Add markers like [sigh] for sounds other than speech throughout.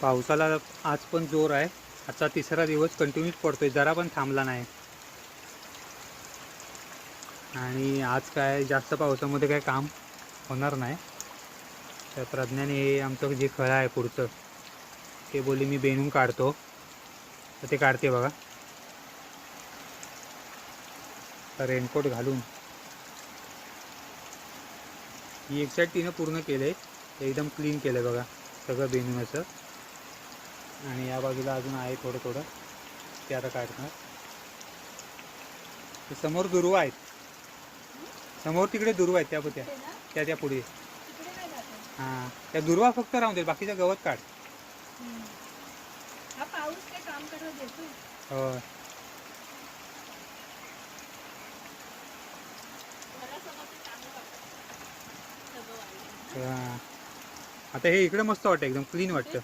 पावसाला आज पण जोर आहे. आजचा तिसरा दिवस कंटिन्यूच पडतोय. जरा पण थांबला नाही. आणि आज काय जास्त पावसामध्ये काय काम होणार नाही. तर प्रज्ञाने हे आमचं जे खळं आहे पुढचं ते बोलली मी बेनून काढतो. तर ते काढते बघा. रेनकोट घालून. ही एक साईड तिनं पूर्ण केलं आहे एकदम क्लीन केलं आहे बघा. सगळं बेनून असं. आणि या बाजूला अजून आहे थोडं थोडं. ते आता काढणार. समोर दुर्वा आहेत. समोर तिकडे दुर्वा आहेत त्या त्या त्या त्या पुढे. हां. त्या दुर्वा फक्त राहून दे. बाकीचं गवत काढ. हा. आता हे इकडे मस्त वाटतं. एकदम क्लीन वाटतं.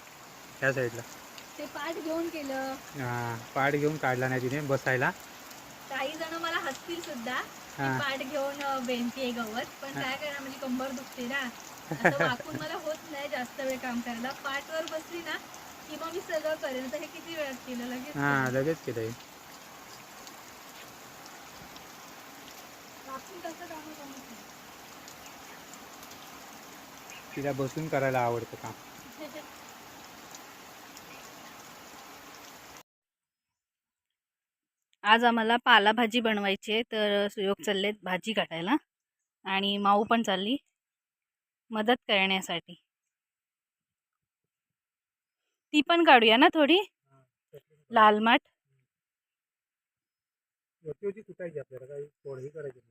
ह्या साईडला पाठ घेऊन केलं. हां पाड घेऊन काढला नाही तिने बसायला. काही जण मला हसतील सुद्धा. की हां पाठ घेऊन बेनतीये गवत. पण काय करणार म्हणजे कंबर दुखते ना. असं वाकून मला होत नाही जास्त वेळ काम करायला. पाठवर बसली ना की मग मी सगळं करेन. आता हे किती वेळात केलं? लगेच हां केलं. लगेच केलं वाकून कसं कामं नाही. तिला बसून करायला आवडतं काम. आज आम्हाला पालाभाजी बनवायची आहे तर सुयोग चाललेत भाजी काढायला आणि माऊ पण चालली मदत करण्यासाठी. ती पण काढूया ना थोडी? लाल माठ. नाही.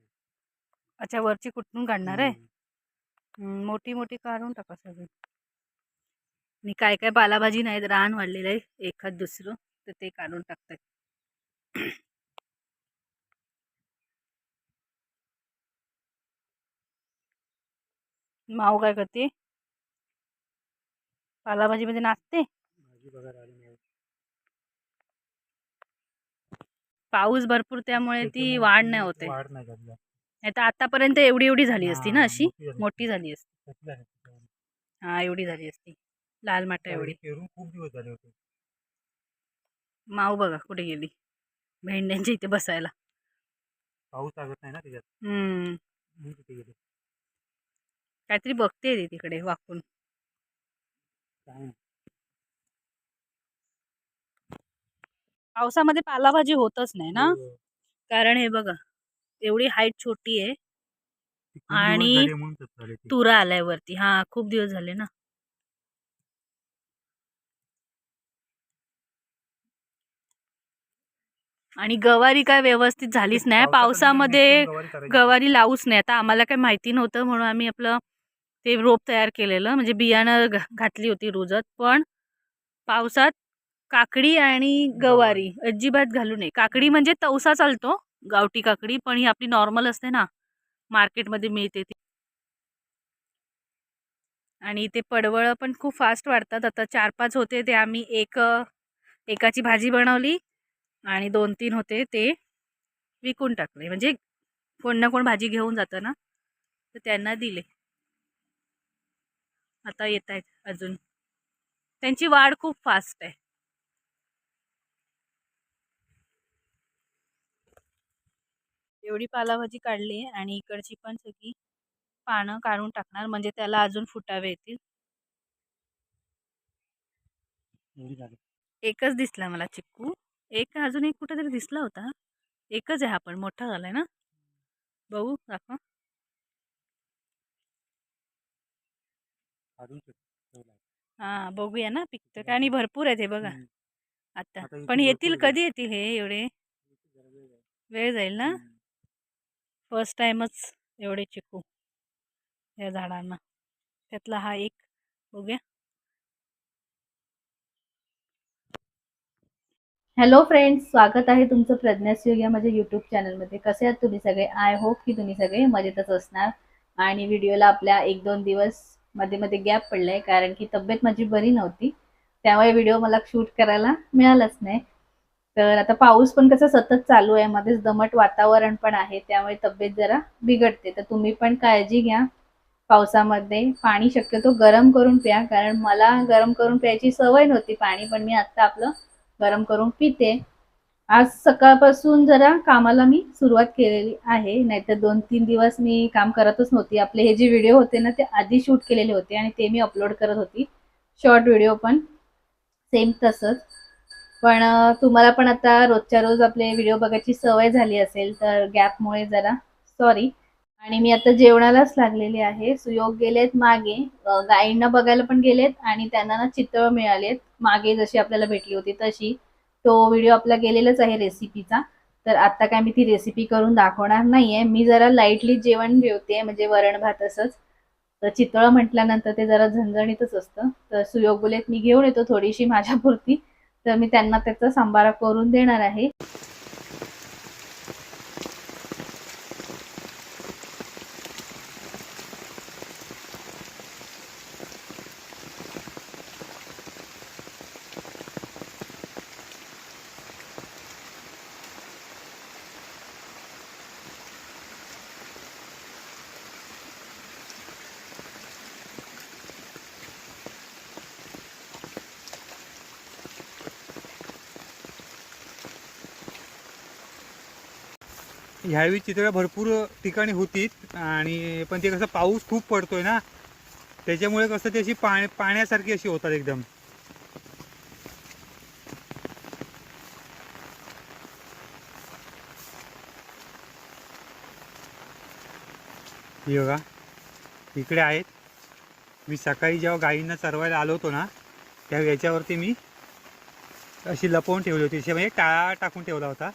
अच्छा वरची कुठून काढणार आहे? मोठी मोठी काढून टाका सगळी. आणि काय काय पालाभाजी नाहीत रान वाढलेलं आहे एखाद दुसरं तर ते काढून टाकतात. माऊ काय करते? पालाभाजीमध्ये नाचते? पाऊस भरपूर त्यामुळे ती वाढ नाही होते नाही तर आतापर्यंत एवढी एवढी झाली असती ना अशी? मोठी झाली. असती? हा एवढी झाली असती. लाल माटा एवढी खूप दिवस झाले होते. माऊ बघा कुठे गेली? भेंड्यांच्या इथे बसायला. पाऊस लागत नाही ना त्याच्यात. हम्म. काहीतरी बघते ती तिकडे वाकून. काय. पावसामध्ये पालाभाजी होतच नाही ना? हो. कारण हे बघा एवढी हाईट छोटी आहे. आणि. तुरा आलाय वरती हा खूप दिवस झाले ना? आणि गवारी काय व्यवस्थित झालीच नाही. पावसामध्ये गवारी लावूच नाही. आता आम्हाला काही माहिती नव्हतं म्हणून आम्ही आपलं ते रोप तयार केलेलं. म्हणजे बियाणं घ- घातली होती रोजत. पण पावसात काकडी आणि गवारी अजिबात घालू नये. काकडी म्हणजे तवसा चालतो गावठी काकडी. पण ही आपली नॉर्मल असते ना मार्केटमध्ये मिळते ती. आणि ते पडवळ पण खूप फास्ट वाढतात. आता चार पाच होते ते आम्ही एक एकाची भाजी बनवली आणि दोन तीन होते ते विकून टाकले. म्हणजे कोण ना कोण भाजी घेऊन जातं ना तर त्यांना दिले. आता येत आहेत अजून. त्यांची वाढ खूप फास्ट आहे. एवढी पालाभाजी काढली आहे आणि इकडची पण सगळी पानं काढून टाकणार म्हणजे त्याला अजून फुटावे येतील. एकच दिसला मला चिक्कू. एक अजून एक कुठेतरी दिसला होता. एकच आहे हा पण मोठा झालाय ना? बघू दाखवा. काढून. हा बघूया ना पिकतं का आणि भरपूर आहेत हे बघा. आता पण येतील आहे. कधी येतील हे एवढे वेळ आहे. जाईल ना. फर्स्ट टाइमच एवढे चिकू या झाडांना त्यातला हा एक बघूया हॅलो फ्रेंड्स स्वागत आहे तुमचं प्रज्ञासयोग या माझ्या यूट्यूब चॅनलमध्ये कसे आहात तुम्ही सगळे आय होप की तुम्ही सगळे मजेतच असणार आणि व्हिडिओला आपल्या एक दोन दिवस मध्ये मध्ये गॅप पडलाय कारण की तब्येत माझी बरी नव्हती. त्यामुळे व्हिडिओ मला शूट करायला मिळालाच नाही. तर आता पाऊस पण कसं सतत चालू आहे मध्येच दमट वातावरण पण आहे त्यामुळे तब्येत जरा बिघडते. तर तुम्ही पण काळजी घ्या. पावसामध्ये पाणी शक्यतो गरम करून प्या कारण मला गरम करून प्यायची सवय नव्हती पाणी पण मी आत्ता आपलं गरम करून पिते. आज सकाळपासून जरा कामाला मी सुरुवात केलेली आहे. नाहीतर दोन तीन दिवस मी काम करतच नव्हती. आपले हे जे व्हिडिओ होते ना ते आधी शूट केलेले होते आणि ते मी अपलोड करत होती. शॉर्ट व्हिडिओ पण सेम तसंच. पण तुम्हाला पण आता रोजच्या रोज आपले व्हिडिओ बघायची सवय झाली असेल तर गॅपमुळे जरा सॉरी आणि मी आता जेवणालाच लागलेली आहे. सुयोग गेलेत मागे. गाईंना बघायला पण गेलेत आणि त्यांना ना चितळ मिळालेत. मागे जशी आपल्याला भेटली होती तशी. तो व्हिडिओ आपला गेलेलाच आहे रेसिपीचा तर आता काय मी ती रेसिपी करून दाखवणार नाहीये. मी जरा लाईटली जेवण जेवते म्हणजे वरण भात असंच. तर चितळं म्हटल्यानंतर ते जरा झणझणीतच असतं. तर सुयोग बोलेत मी घेऊन येतो थोडीशी माझ्यापुरती. तर मी त्यांना त्याचा सांबारा करून देणार आहे. ह्यावेळी चित्र भरपूर ठिकाणी होती आणि पण ते कसं पाऊस खूप पडतोय ना त्याच्यामुळे कसं ते अशी पाण्या पाण्यासारखी अशी होतात एकदम. हे बघा इकडे आहेत. मी सकाळी जेव्हा गाईंना चरवायला आलो होतो ना त्या याच्यावरती मी अशी लपवून ठेवली होती. म्हणजे टाळा टाकून ठेवला होता.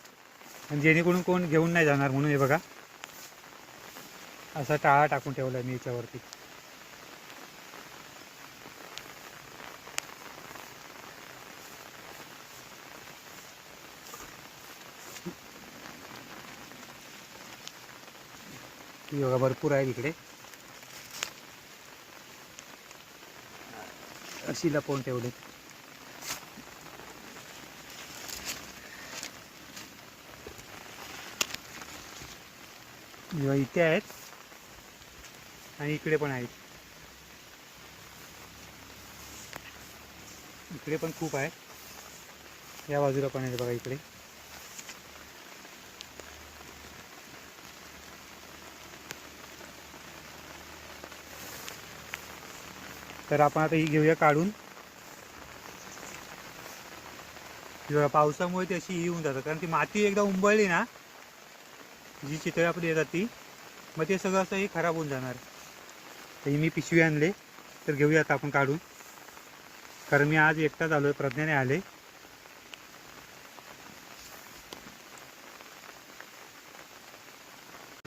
आणि जेणेकरून कोण घेऊन नाही जाणार म्हणून हे बघा. असा टाळा टाकून ठेवला मी याच्यावरती. योगा बघा भरपूर आहे इकडे. अशी लपवून ठेवले इथे आहेत. आणि इकडे पण आहेत. इकडे पण खूप आहेत. या बाजूला पण आहेत बघा इकडे. तर आपण आता ही घेऊया काढून. पावसामुळे ती अशी ही होऊन जातात. कारण ती माती एकदा उंबळली ना जी चितळे आपली येतात ती मग ते सगळं असं हे खराब होऊन जाणार. तर मी पिशवी आणले तर घेऊया आता आपण काढून. कारण मी आज एकटाच आलो आहे प्रज्ञाने आले.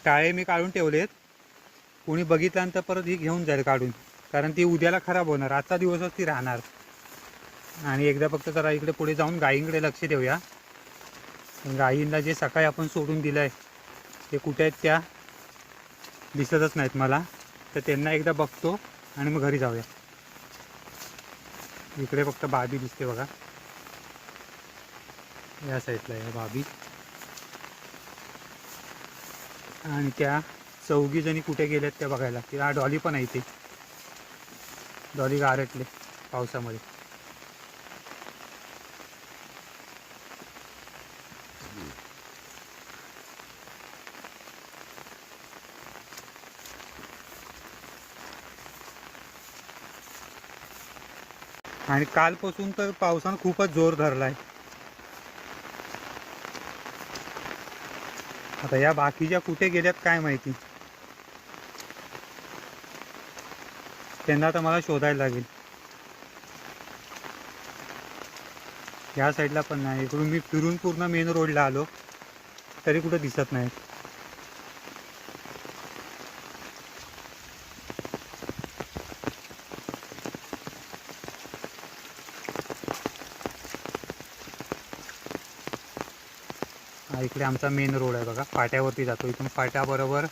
टाळे मी काढून ठेवलेत. कोणी बघितल्यानंतर परत ही घेऊन जाईल काढून. कारण ती उद्याला खराब होणार आजचा दिवसच ती राहणार. आणि एकदा फक्त जरा इकडे पुढे जाऊन गायींकडे लक्ष देऊया. गायींना जे सकाळी आपण सोडून दिलं आहे ते कुठे आहेत त्या? दिसतच नाहीत मला. तर त्यांना एकदा बघतो आणि मग घरी जाऊया. इकडे फक्त बाबी दिसते बघा. या साईडला आहे बाबी. आणि त्या चौघी जणी कुठे गेल्यात त्या बघायला लागतील. हा डॉली पण आहे इथे. डॉली गारटले पावसामध्ये. आणि कालपासून तर पावसानं खूपच जोर धरलाय. आता या बाकीच्या कुठे गेल्यात काय माहिती? त्यांना आता मला शोधायला लागेल. या साईडला पण नाही. इकडून मी फिरून पूर्ण मेन रोडला आलो. तरी कुठं दिसत नाही इकडे आमचा मेन रोड आहे बघा. फाट्यावरती जातो. इथून फाट्याबरोबर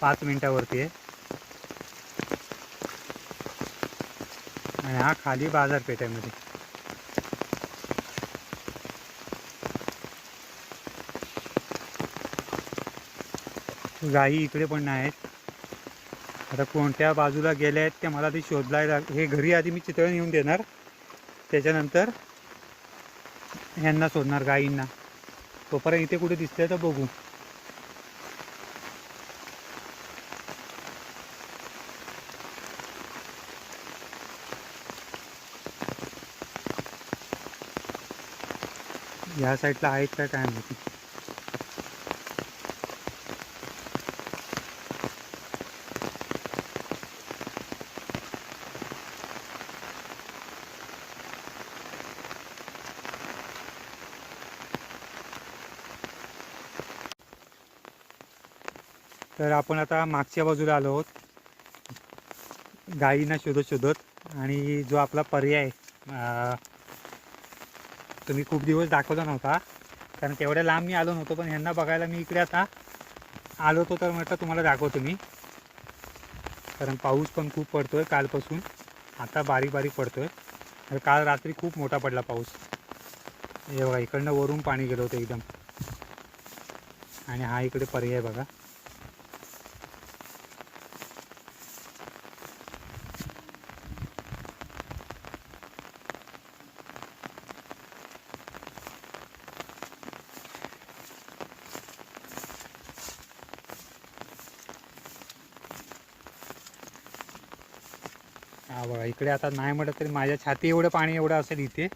पाच मिनिटावरती आहे. आणि हा खाली बाजारपेठेमध्ये. गाई इकडे पण नाहीत. आता कोणत्या बाजूला गेले आहेत ते मला ते शोधलाय हे घरी आधी मी चितळून येऊन देणार. त्याच्यानंतर यांना शोधणार गाईंना. तोपर्यंत इथे कुठे दिसतंय तर बघू. ह्या साईडला आहेत काय काय माहिती? तर आपण आता मागच्या बाजूला आलो आहोत. गायींना शोधत शोधत. आणि जो आपला पर्याय तुम्ही खूप दिवस दाखवला नव्हता. कारण तेवढ्या लांब मी आलो नव्हतो पण ह्यांना बघायला मी इकडे आता आलो होतो तर म्हटलं तुम्हाला दाखवतो मी. कारण पाऊस पण खूप पडतो आहे कालपासून. आता बारीक बारीक पडतो तर काल रात्री खूप मोठा पडला पाऊस. हे बघा इकडनं वरून पाणी गेलं होतं एकदम. आणि हा इकडे पर्याय बघा. तरी आता नाही म्हटलं तरी माझ्या छाती एवढं पाणी एवढं असेल इथे.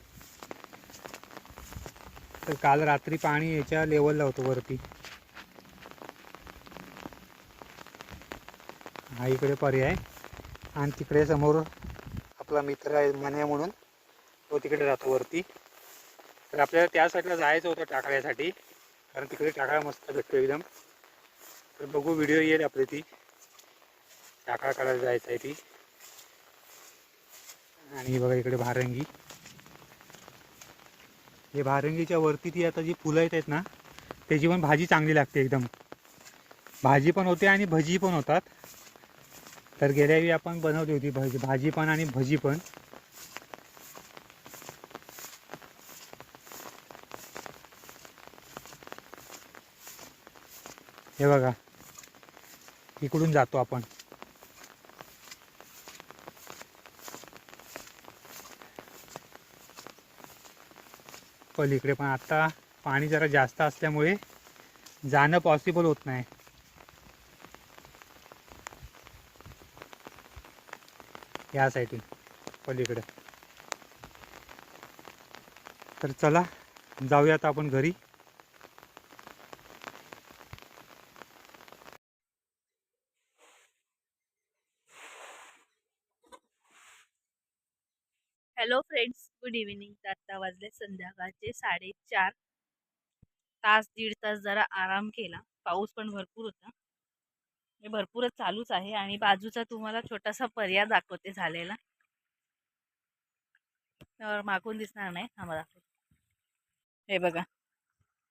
तर काल रात्री पाणी याच्या लेवलला होतं वरती. हा इकडे पर्याय. आणि तिकडे समोर आपला मित्र आहे मन्या म्हणून. तो तिकडे राहतो वरती. तर आपल्याला त्या साईडला जायचं होतं टाकळ्यासाठी कारण तिकडे टाकळा मस्त भेटतो एकदम. तर बघू व्हिडिओ येईल आपली ती. टाकळा काढायला जायचं आहे ती. आणि बघा इकडे भारंगी. हे भारंगीच्या वरती ती आता जी फुलं येत आहेत ना त्याची पण भाजी चांगली लागते एकदम. भाजी पण होते आणि भजी पण होतात. तर गेल्या वेळी आपण बनवली होती भाजी भाजी पण आणि भजी पण. हे बघा इकडून जातो आपण. पलीकडे. पण आता पाणी जरा जास्त असल्यामुळे जाणं पॉसिबल होत नाही. या साईडून पलीकडे. तर चला जाऊया आता आपण घरी. हॅलो फ्रेंड्स गुड इव्हिनिंग आत्ता वाजले संध्याकाळचे साडेचार. तास दीड तास जरा आराम केला. पाऊस पण भरपूर होता. हे भरपूरच चालूच आहे आणि बाजूचा तुम्हाला छोटासा पर्याय दाखवते झालेला. तर मागून दिसणार नाही. आम्हाला हे बघा.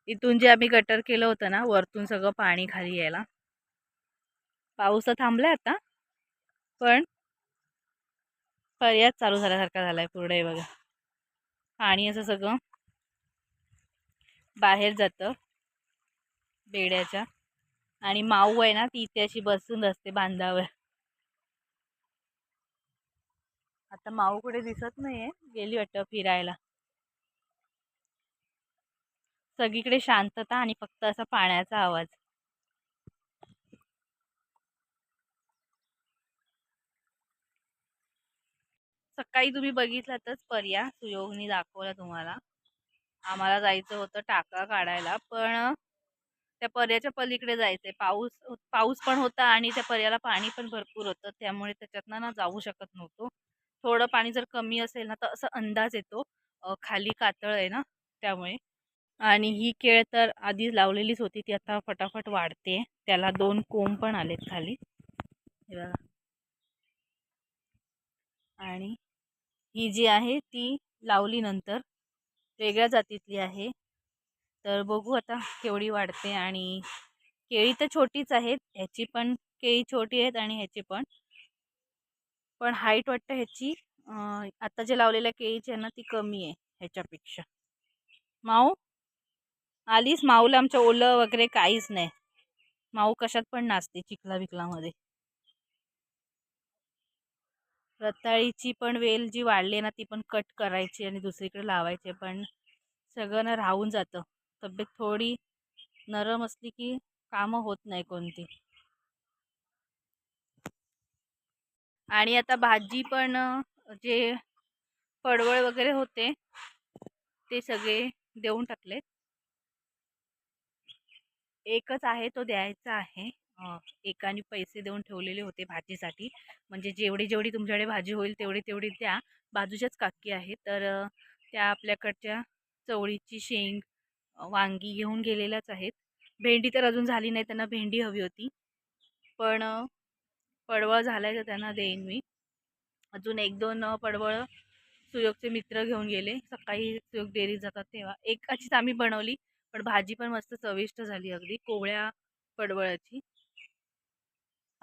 इथून जे आम्ही गटर केलं होतं ना वरतून सगळं पाणी खाली यायला. पाऊस तर थांबलाय आता. पण पर्यायच चालू झाल्यासारखा झाला आहे पुढे बघा. पाणी असं सगळं बाहेर जातं. बेड्याच्या. आणि माऊ आहे ना ती इथे अशी बसून असते बांधावर. आता माऊ कुठे दिसत नाहीये. गेली वाटतं फिरायला. सगळीकडे शांतता आणि फक्त असा पाण्याचा आवाज. सकाळी तुम्ही बघितलातच पर्या सुयोगनी दाखवला तुम्हाला. आम्हाला जायचं होतं टाका काढायला पण त्या पर्याच्या पलीकडे जायचंय. पाऊस पाऊस पण होता आणि त्या पर्याला पाणी पण भरपूर होतं त्यामुळे त्याच्यातनं ना जाऊ शकत नव्हतो. थोडं पाणी जर कमी असेल ना तर असं अंदाज येतो. खाली कातळ आहे ना त्यामुळे. आणि ही केळ तर आधीच लावलेलीच होती ती आता फटाफट वाढते. त्याला दोन कोंब पण आलेत खाली. आणि ही जी आहे ती लावली नंतर वेगळ्या जातीतली आहे. तर बघू आता केवढी वाढते आणि केळी तर छोटीच आहेत ह्याची पण केळी छोटी आहेत आणि ह्याची पण. पण हाईट वाटतं ह्याची आता जे लावलेल्या केळीची आहे ना ती कमी आहे ह्याच्यापेक्षा. माऊ? आलीस? माऊला आमच्या ओलं वगैरे काहीच नाही. माऊ कशात पण नाचते चिखला बिखलामध्ये रताळीची पण वेल जी वाढली आहे ना ती पण कट करायची आणि दुसरीकडे लावायची. पण सगळं ना राहून जातं. तब्येत थोडी नरम असली की कामं होत नाही कोणती. आणि आता भाजी पण जे पडवळ वगैरे होते ते सगळे देऊन टाकलेत. एकच आहे तो द्यायचा आहे. एकाने पैसे देऊन ठेवलेले होते भाजीसाठी. म्हणजे जेवढी जेवढी तुमच्याकडे भाजी होईल तेवढी तेवढी द्या बाजूच्याच काकी आहेत. तर त्या आपल्याकडच्या चवळीची शेंग वांगी घेऊन गेलेल्याच आहेत. भेंडी तर अजून झाली नाही त्यांना भेंडी हवी होती. पण पडवळ झालाय तर त्यांना देईन मी. अजून एक दोन पडवळ सुयोगचे मित्र घेऊन गेले. सकाळी सुयोग डेअरीत जातात तेव्हा. एकाचीच आम्ही बनवली पण भाजी पण मस्त चविष्ट झाली अगदी. कोवळ्या पडवळाची.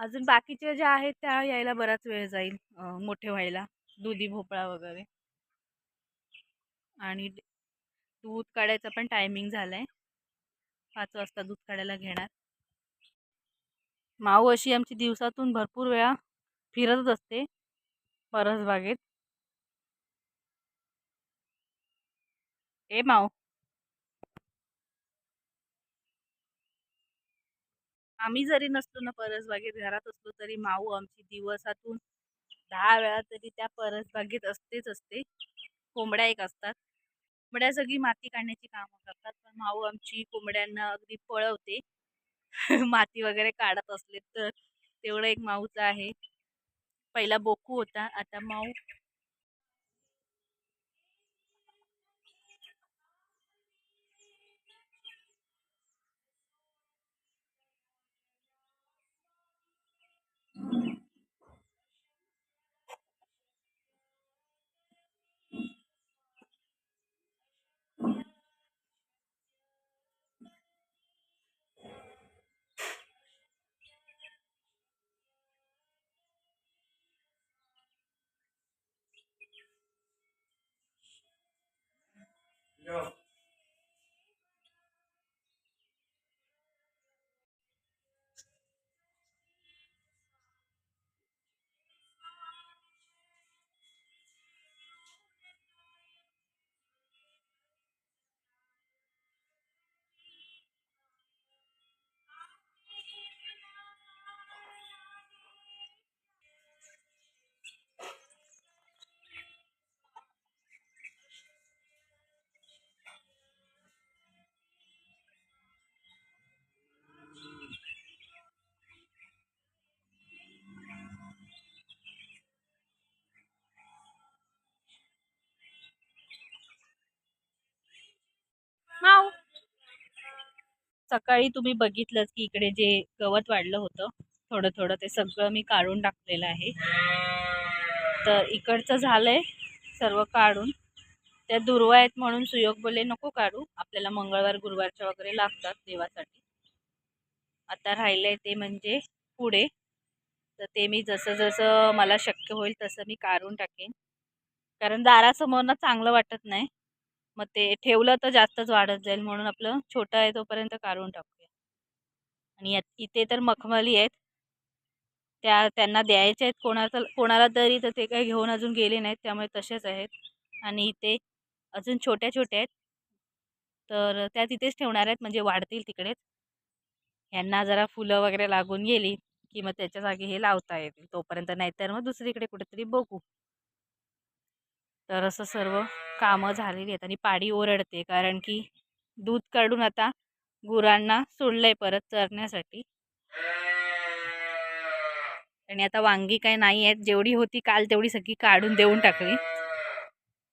अजून बाकीच्या ज्या आहेत त्या यायला बराच वेळ जाईल मोठे व्हायला. दुधी भोपळा वगैरे. आणि दूध काढायचा पण टायमिंग झालाय. पाच वाजता दूध काढायला घेणार. माऊ अशी आमची दिवसातून भरपूर वेळा फिरतच असते परसबागेत. ए माऊ आम्ही जरी नसलो ना परसबागेत घरात असलो तरी माऊ आमची दिवसातून दहा वेळा तरी त्या परसबागेत असतेच असते. कोंबड्या एक असतात. कोंबड्या सगळी माती काढण्याची कामं करतात. पण माऊ आमची कोंबड्यांना अगदी पळवते. [laughs] माती वगैरे काढत असले तर तेवढं एक माऊचं आहे. पहिला बोकू होता. आता माऊ माऊ सकाळी तुम्ही बघितलंच की इकडे जे गवत वाढलं होतं थोडं थोडं ते सगळं मी काढून टाकलेलं आहे. तर इकडचं झालंय सर्व काढून. त्या दुर्वा आहेत म्हणून सुयोग बोले नको काढू. आपल्याला मंगळवार गुरुवारच्या वगैरे लागतात देवासाठी. आता राहिलंय ते म्हणजे पुढे. तर ते मी जसं जसं मला शक्य होईल तसं मी काढून टाकेन. कारण दारासमोर ना चांगलं वाटत नाही. मग ते ठेवलं तर जास्तच वाढत जाईल म्हणून आपलं छोटं आहे तोपर्यंत काढून टाकूया. आणि यात इथे तर मखमली आहेत. त्या त्यांना द्यायचे आहेत. कोणाचं कोणाला तरी तर ते काही घेऊन अजून गेले नाहीत त्यामुळे तसेच आहेत. आणि इथे अजून छोट्या छोट्या आहेत. तर त्या तिथेच ठेवणार आहेत म्हणजे वाढतील तिकडेच. ह्यांना जरा फुलं वगैरे लागून गेली की मग त्याच्या जागी हे लावता येतील तोपर्यंत. नाहीतर मग दुसरीकडे कुठेतरी बघू. तर असं सर्व कामं झालेली आहेत आणि पाडी ओरडते कारण की दूध काढून आता गुरांना सोडलंय परत चरण्यासाठी. आणि आता वांगी काय नाही आहेत. जेवढी होती काल तेवढी सगळी काढून देऊन टाकली.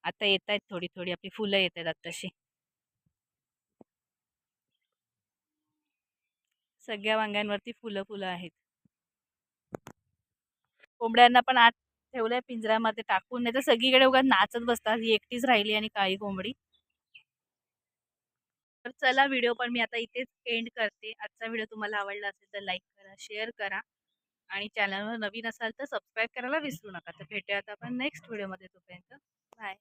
आता येत आहेत थोडी थोडी. आपली फुलं येत आहेत आत्ताशी. सगळ्या वांग्यांवरती फुलं फुलं आहेत. कोंबड्यांना पण आठ ठेवलंय पिंजऱ्यामध्ये टाकून नाही तर सगळीकडे उगा नाचत बसतात. ही एकटीच राहिली आणि काळी कोंबडी. तर चला व्हिडिओ पण मी आता इथेच एंड करते. आजचा व्हिडिओ तुम्हाला आवडला असेल तर लाईक करा शेअर करा आणि चॅनलवर नवीन असाल तर सबस्क्राईब करायला विसरू नका. तर भेटूयात आपण नेक्स्ट व्हिडिओमध्ये तोपर्यंत. बाय